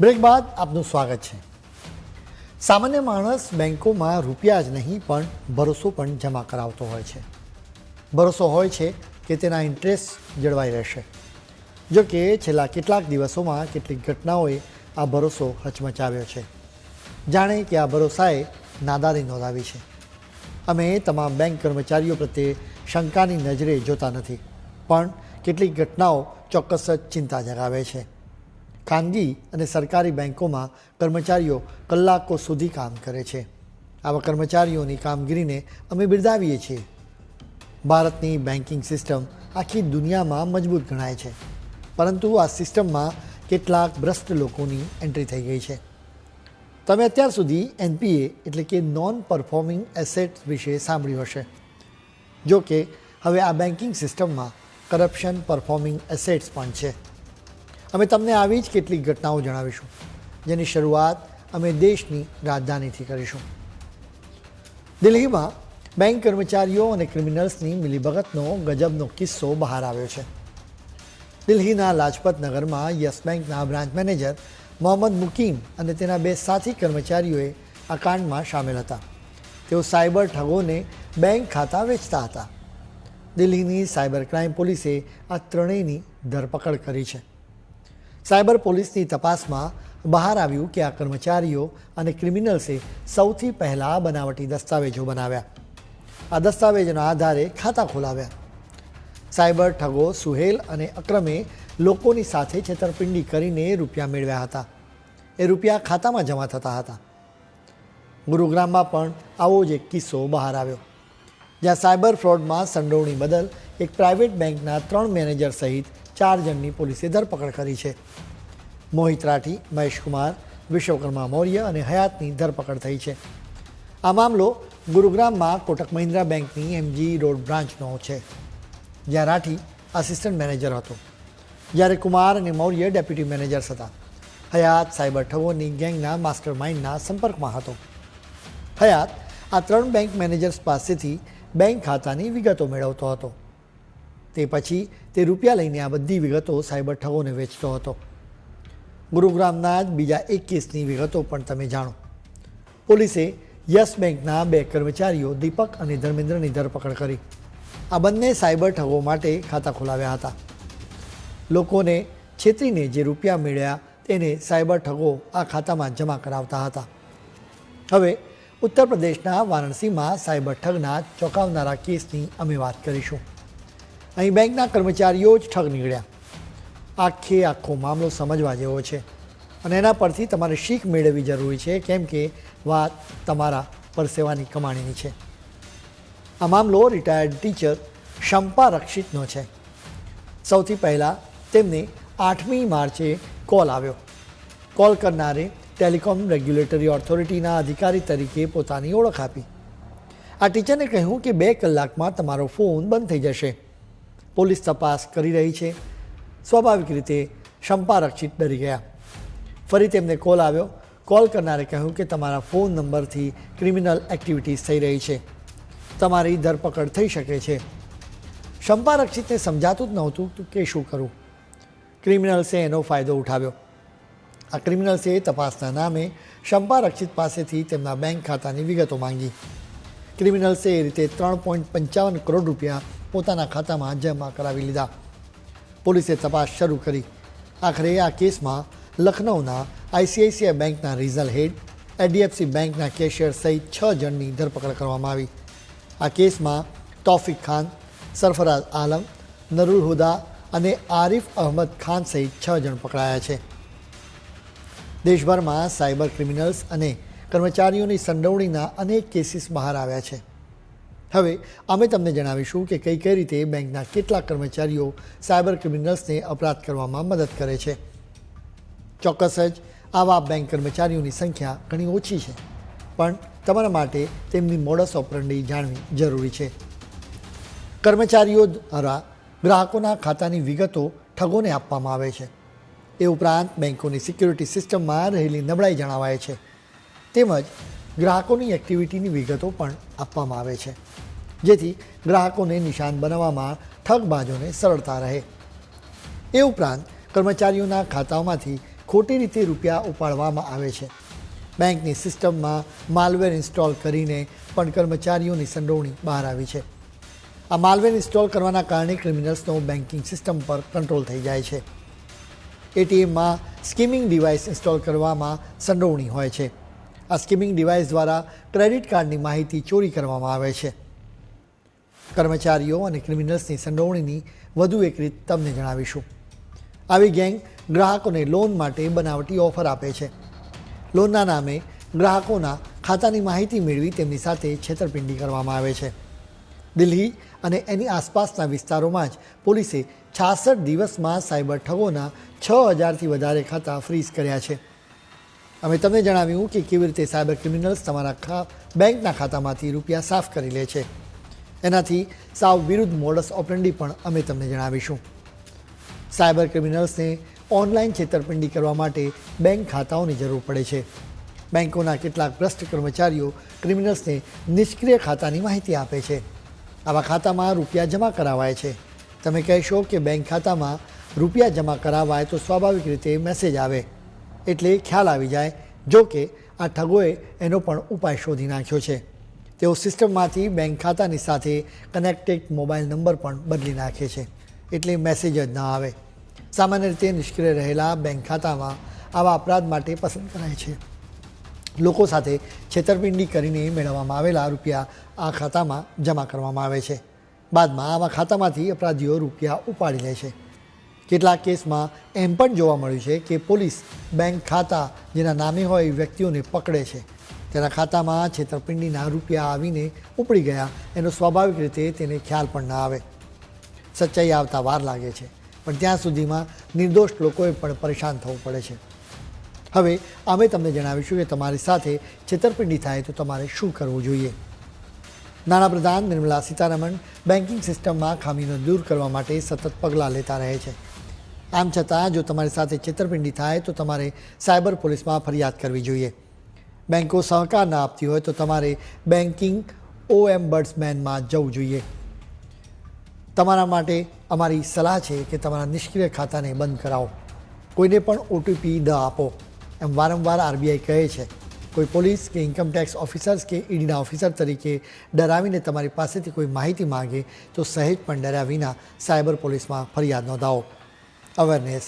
Break બાદ આપનું સ્વાગત છે. સામાન્ય માણસ બેંકોમાં રૂપિયા જ નહીં, પણ ભરોસો પણ જમા કરાવતો હોય છે. ભરોસો હોય છે કે તેના ઇન્ટરેસ્ટ જળવાઈ રહેશે. જો કે છેલ્લા કેટલાક દિવસોમાં કેટલીક ઘટનાઓએ આ ભરોસો હચમચાવ્યો છે. જાણે કે આ ભરોસાએ નાદારી નોંધાવી છે. અમે તમામ બેંક કર્મચારીઓ પ્રત્યે શંકાની નજરે જોતા નથી, પણ કેટલીક ઘટનાઓ ચોક્કસ જ ચિંતા જગાવે છે. ખાનગી અને સરકારી બેંકોમાં કર્મચારીઓ કલાકો સુધી કામ કરે છે. આવા કર્મચારીઓની કામગીરીને અમે બિરદાવીએ છીએ. ભારતની બેન્કિંગ સિસ્ટમ આખી દુનિયામાં મજબૂત ગણાય છે. પરંતુ આ સિસ્ટમમાં કેટલાક ભ્રષ્ટ લોકોની એન્ટ્રી થઈ ગઈ છે. તમે અત્યાર સુધી એનપીએ એટલે કે નોન પરફોર્મિંગ એસેટ વિશે સાંભળ્યું હશે. જો કે, હવે આ બેન્કિંગ સિસ્ટમમાં કરપ્શન પરફોર્મિંગ એસેટ્સ પણ છે. અમે તમને આવી જ કેટલીક ઘટનાઓ જણાવીશું, જેની શરૂઆત અમે દેશની રાજધાનીથી કરીશું. દિલ્હીમાં બેંક કર્મચારીઓ અને ક્રિમિનલ્સની મિલીભગતનો ગજબનો કિસ્સો બહાર આવ્યો છે. દિલ્હીના લાજપત નગરમાં યસ બેંકના બ્રાન્ચ મેનેજર મોહમ્મદ મુકીમ અને તેના બે સાથી કર્મચારીઓએ આ કાંડમાં સામેલ હતા. તેઓ સાયબર ઠગોને બેંક ખાતા વેચતા હતા. દિલ્હીની સાયબર ક્રાઇમ પોલીસે આ ત્રણેયની ધરપકડ કરી છે. સાયબર પોલીસની તપાસમાં બહાર આવ્યું કે આ કર્મચારીઓ અને ક્રિમિનલ્સે સૌથી પહેલાં બનાવટી દસ્તાવેજો બનાવ્યા. આ દસ્તાવેજના આધારે ખાતા ખોલાવ્યા. સાયબર ઠગો સુહેલ અને અક્રમે લોકોની સાથે છેતરપિંડી કરીને રૂપિયા મેળવ્યા હતા. એ રૂપિયા ખાતામાં જમા થતા હતા. ગુરુગ્રામમાં પણ આવો જ એક કિસ્સો બહાર આવ્યો. જ્યાં સાયબર ફ્રોડમાં સંડોવણી બદલ એક પ્રાઇવેટ બેંકના ત્રણ મેનેજર સહિત ચાર જણની પોલીસે ધરપકડ કરી છે. મોહિત રાઠી મહેશકુમાર વિશ્વકર્મા મૌર્ય અને હયાતની ધરપકડ થઈ છે. આ મામલો ગુરુગ્રામમાં કોટક મહિન્દ્રા બેંકની એમજી રોડ બ્રાન્ચનો છે. જ્યાં રાઠી આસિસ્ટન્ટ મેનેજર હતો. જ્યારે કુમાર અને મૌર્ય ડેપ્યુટી મેનેજર્સ હતા. હયાત સાયબર ઠવોની ગેંગના માસ્ટર માઇન્ડના સંપર્કમાં હતો. હયાત આ ત્રણ બેંક મેનેજર્સ પાસેથી બેંક ખાતાની વિગતો મેળવતો હતો. તે પછી તે રૂપિયા લઈને આ બધી વિગતો સાયબર ઠગોને વેચતો હતો. ગુરુગ્રામના જ બીજા એક કેસની વિગતો પણ તમે જાણો. પોલીસે યસ બેંકના બે કર્મચારીઓ દીપક અને ધર્મેન્દ્રની ધરપકડ કરી. આ બંને સાયબર ઠગો માટે ખાતા ખોલાવ્યા હતા. લોકોને છેતરીને જે રૂપિયા મેળ્યા તેને સાયબર ઠગો આ ખાતામાં જમા કરાવતા હતા. હવે ઉત્તર પ્રદેશના વારાણસીમાં સાયબર ઠગના ચોંકાવનારા કેસની અમે વાત કરીશું. અહીં બેંકના કર્મચારીઓ જ ઠગ નીકળ્યા. આખે આખો મામલો સમજવા જેવો છે. અને એના પરથી તમારે શીખ મેળવવી જરૂરી છે, કેમ કે વાત તમારા પરસેવાની કમાણીની છે. આ મામલો રિટાયર્ડ ટીચર શંપા રક્ષિતનો છે. સૌથી પહેલાં તેમને આઠમી માર્ચે કોલ આવ્યો. કોલ કરનારે ટેલિકોમ રેગ્યુલેટરી ઓથોરિટીના અધિકારી તરીકે પોતાની ઓળખ આપી. આ ટીચરને કહ્યું કે બે કલાકમાં તમારો ફોન બંધ થઈ જશે. પોલીસ તપાસ કરી રહી છે. સ્વાભાવિક રીતે શંપા રક્ષિત ડરી ગયા. ફરી તેમને કોલ આવ્યો. કોલ કરનારે કહ્યું કે તમારા ફોન નંબરથી ક્રિમિનલ એક્ટિવિટીઝ થઈ રહી છે. તમારી ધરપકડ થઈ શકે છે. શંપા રક્ષિતને સમજાતું જ નહોતું કે શું કરવું ક્રિમિનલ્સે એનો ફાયદો ઉઠાવ્યો. આ ક્રિમિનલ્સે તપાસના નામે શંપા રક્ષિત પાસેથી તેમના બેંક ખાતાની વિગતો માંગી. ક્રિમિનલ્સે એ રીતે ત્રણ પોઈન્ટ પંચાવન કરોડ રૂપિયા પોતાના ખાતામાં જમા કરાવી લીધા. પોલીસે તપાસ શરૂ કરી. આખરે આ કેસમાં લખનૌના આઈસીઆઈસીઆઈ બેંકના રિઝલ હેડ, એચડીએફસી બેંકના કેશિયર સહિત છ જણની ધરપકડ કરવામાં આવી. આ કેસમાં તોફિક ખાન, સરફરાઝ આલમ, નરુલ હુદા અને આરિફ અહમદ ખાન સહિત છ જણ પકડાયા છે. દેશભરમાં સાયબર ક્રિમિનલ્સ અને કર્મચારીઓની સંડોવણીના અનેક કેસીસ બહાર આવ્યા છે. હવે અમે તમને જણાવીશું કે કઈ કઈ રીતે બેંકના કેટલાક કર્મચારીઓ સાયબર ક્રિમિનલ્સને અપરાધ કરવામાં મદદ કરે છે. ચોક્કસ જ આવા બેંક કર્મચારીઓની સંખ્યા ઘણી ઓછી છે, પણ તમારા માટે તેમની મોડસ ઓપરંડી જાણવી જરૂરી છે. કર્મચારીઓ દ્વારા ગ્રાહકોના ખાતાની વિગતો ઠગોને આપવામાં આવે છે. એ ઉપરાંત બેંકોની સિક્યુરિટી સિસ્ટમમાં રહેલી નબળાઈ જણાવાય છે. તેમજ ગ્રાહકોની એક્ટિવિટીની વિગતો પણ આપવામાં આવે છે. જેથી ગ્રાહકોને નિશાન બનાવવામાં ઠગબાજોને સરળતા રહે. એ ઉપરાંત કર્મચારીઓના ખાતાઓમાંથી ખોટી રીતે રૂપિયા ઉપાડવામાં આવે છે. બેંકની સિસ્ટમમાં માલવેર ઇન્સ્ટોલ કરીને પણ કર્મચારીઓની સંડોવણી બહાર આવી છે. આ માલવેર ઇન્સ્ટોલ કરવાના કારણે ક્રિમિનલ્સનો બેન્કિંગ સિસ્ટમ પર કંટ્રોલ થઈ જાય છે. એટીએમમાં સ્કીમિંગ ડિવાઇસ ઇન્સ્ટોલ કરવામાં સંડોવણી હોય છે. આ સ્કીમિંગ ડિવાઇસ દ્વારા ક્રેડિટ કાર્ડની માહિતી ચોરી કરવામાં આવે છે. કર્મચારીઓ અને ક્રિમિનલ્સની સંડોવણીની વધુ એક રીત તમને જણાવીશું. આવી ગેંગ ગ્રાહકોને લોન માટે બનાવટી ઓફર આપે છે. લોનના નામે ગ્રાહકોના ખાતાની માહિતી મેળવી તેમની સાથે છેતરપિંડી કરવામાં આવે છે. દિલ્હી અને એની આસપાસના વિસ્તારોમાં જ પોલીસે છાસઠ દિવસમાં સાયબર ઠગોના છ હજારથી વધારે ખાતા ફ્રીઝ કર્યા છે. અમે તમને જણાવ્યું કે કેવી રીતે સાયબર ક્રિમિનલ્સ તમારા ખા બેંકના ખાતામાંથી રૂપિયા સાફ કરી લે છે. એનાથી સાવ વિરુદ્ધ મોડસ ઓપરેન્ડી પણ અમે તમને જણાવીશું. સાયબર ક્રિમિનલ્સને ઓનલાઈન છેતરપિંડી કરવા માટે બેંક ખાતાઓની જરૂર પડે છે. બેંકોના કેટલાક ભ્રષ્ટ કર્મચારીઓ ક્રિમિનલ્સને નિષ્ક્રિય ખાતાની માહિતી આપે છે. આવા ખાતામાં રૂપિયા જમા કરાવાય છે. તમે કહેશો કે બેંક ખાતામાં રૂપિયા જમા કરાવાય તો સ્વાભાવિક રીતે મેસેજ આવે. એટલે ખ્યાલ આવી જાય, જો કે આ ઠગોએ એનો પણ ઉપાય શોધી નાખ્યો છે. તેઓ સિસ્ટમમાંથી બેંક ખાતાની સાથે કનેક્ટેડ મોબાઈલ નંબર પણ બદલી નાખે છે, એટલે મેસેજ જ ન આવે. સામાન્ય રીતે નિષ્ક્રિય રહેલા બેંક ખાતામાં આવા અપરાધ માટે પસંદ કરાય છે. લોકો સાથે છેતરપિંડી કરીને મેળવવામાં આવેલા રૂપિયા આ ખાતામાં જમા કરવામાં આવે છે. બાદમાં આવા ખાતામાંથી અપરાધીઓ રૂપિયા ઉપાડી લે છે. કેટલાક કેસમાં એમ પણ જોવા મળ્યું છે કે પોલીસ બેંક ખાતા જેના નામે હોય વ્યક્તિઓને પકડે છે. તેના ખાતામાં છેતરપિંડીના રૂપિયા આવીને ઉપડી ગયા. એનો સ્વાભાવિક રીતે તેને ખ્યાલ પણ ના આવે. સચ્ચાઈ આવતા વાર લાગે છે. પણ ત્યાં સુધીમાં નિર્દોષ લોકોએ પણ પરેશાન થવું પડે છે. હવે અમે તમને જણાવીશું કે તમારી સાથે છેતરપિંડી થાય તો તમારે શું કરવું જોઈએ? નાણાપ્રધાન નિર્મલા સીતારમણ બેન્કિંગ સિસ્ટમમાં ખામીને દૂર કરવા માટે સતત પગલાં લેતા રહે છે. આમ છતાં જો તમારી સાથે છેતરપિંડી થાય તો તમારે સાયબર પોલીસમાં ફરિયાદ કરવી જોઈએ. બેન્કો સહકાર ના આપતી હોય તો તમારે બેન્કિંગ ઓએમ બર્ડ્સમેનમાં જવું જોઈએ. તમારા માટે અમારી સલાહ છે કે તમારા નિષ્ક્રિય ખાતાને બંધ કરાવો. કોઈને પણ ઓટીપી ન આપો. એમ વારંવાર આરબીઆઈ કહે છે. કોઈ પોલીસ કે ઇન્કમટેક્સ ઓફિસર્સ કે ઈડીના ઓફિસર તરીકે ડરાવીને તમારી પાસેથી કોઈ માહિતી માંગે તો સહેજ પણ ડર્યા વિના સાયબર પોલીસમાં ફરિયાદ નોંધાવો. અવેરનેસ